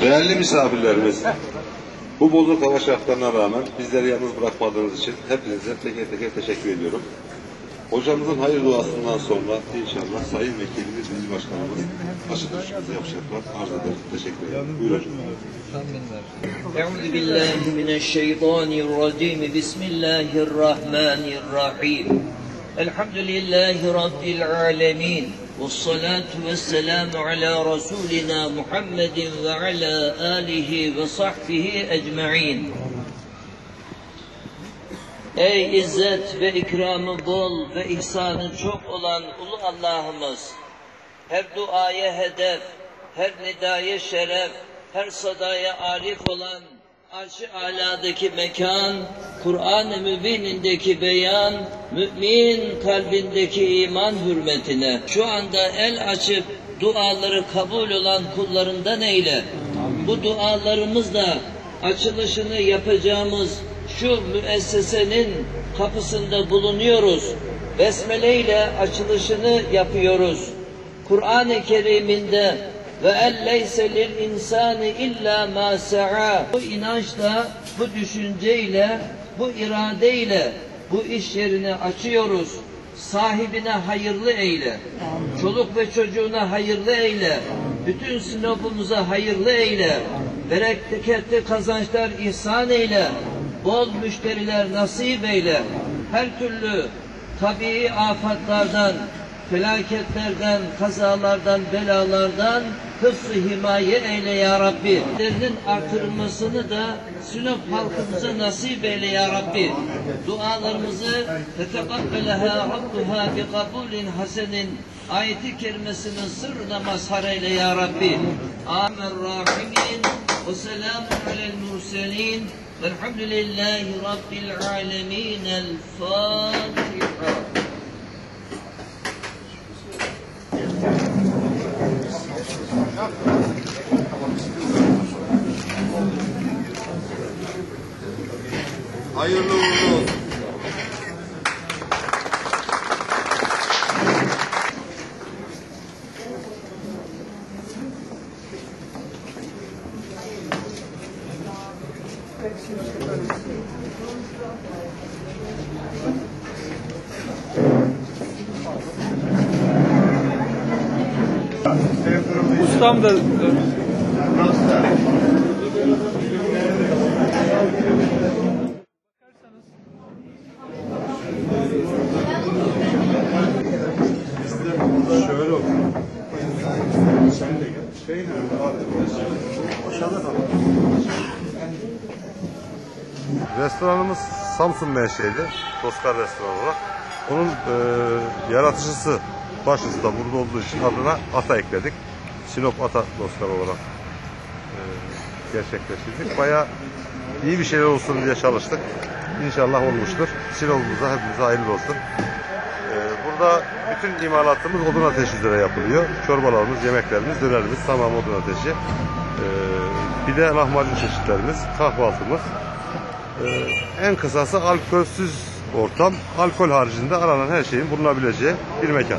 Değerli misafirlerimiz, bu bozuk hava şartlarına rağmen bizleri yalnız bırakmadığınız için hepinize teker teker teşekkür ediyorum. Hocamızın hayır duasından sonra inşallah Sayın Vekilimiz, İl Başkanımız başı düşkünüzü yapacaklar. Arz ederim. Teşekkür ederim. Buyurun. Euzu. Bismillahirrahmanirrahim. Elhamdülillahi Rabbil alemin. الرحمن الرحيم الحمد لله رب العالمين والصلاة والسلام على رسولنا محمد وعلى آله وصحبه أجمعين Ey izzet ve ikramı bol ve ihsanı çok olan ulu Allah'ımız, her duaya hedef, her nidaya şeref, her sadaya arif olan arş-ı aladaki mekan, Kur'an-ı Mübin'indeki beyan, mümin kalbindeki iman hürmetine şu anda el açıp duaları kabul olan kullarından eyle. Bu dualarımızla açılışını yapacağımız şu müessesenin kapısında bulunuyoruz. Besmele ile açılışını yapıyoruz. Kur'an-ı Kerim'inde ve elleyse lil insani illa ma sa'a. Bu inançla, bu düşünceyle, bu iradeyle bu iş yerini açıyoruz. Sahibine hayırlı eyle. Çoluk ve çocuğuna hayırlı eyle. Bütün sinopumuza hayırlı eyle. Bereketli kazançlar ihsan eyle. Bol müşteriler nasip eyle. Her türlü tabii afatlardan, felaketlerden, kazalardan, belalardan hıfzı himaye eyle ya Rabbi. Derinin artırılmasını da Sinop halkımıza nasip eyle ya Rabbi. Dualarımızı tetekabbeleha Rabbuha bi kabulin hasenin ayeti kerimesinin sırrına mazhar eyle ya Rabbi. Amin rahimin ve selamun alel murselin velhamdülillahi rabbil alemin. El Fatiha. Hayırlı uğurlu olsun. Ustam da Şöyle olsun. Restoranımız Samsun menşeli, Toskar Restoran olarak. Onun e, yaratıcısı başlısı da burada olduğu için adına Ata ekledik. Sinop Ata Toskar olarak e, gerçekleştirdik. Bayağı iyi bir şeyler olsun diye çalıştık. İnşallah olmuştur. Sinop'umuza hepimize hayırlı olsun. Ee, Burada bütün imalatımız odun ateşi üzere yapılıyor. Çorbalarımız, yemeklerimiz, dönerimiz tamam odun ateşi. Ee, bir de lahmacun çeşitlerimiz, kahvaltımız. Ee, en kısası alkolsüz ortam. Alkol haricinde aranan her şeyin bulunabileceği bir mekan.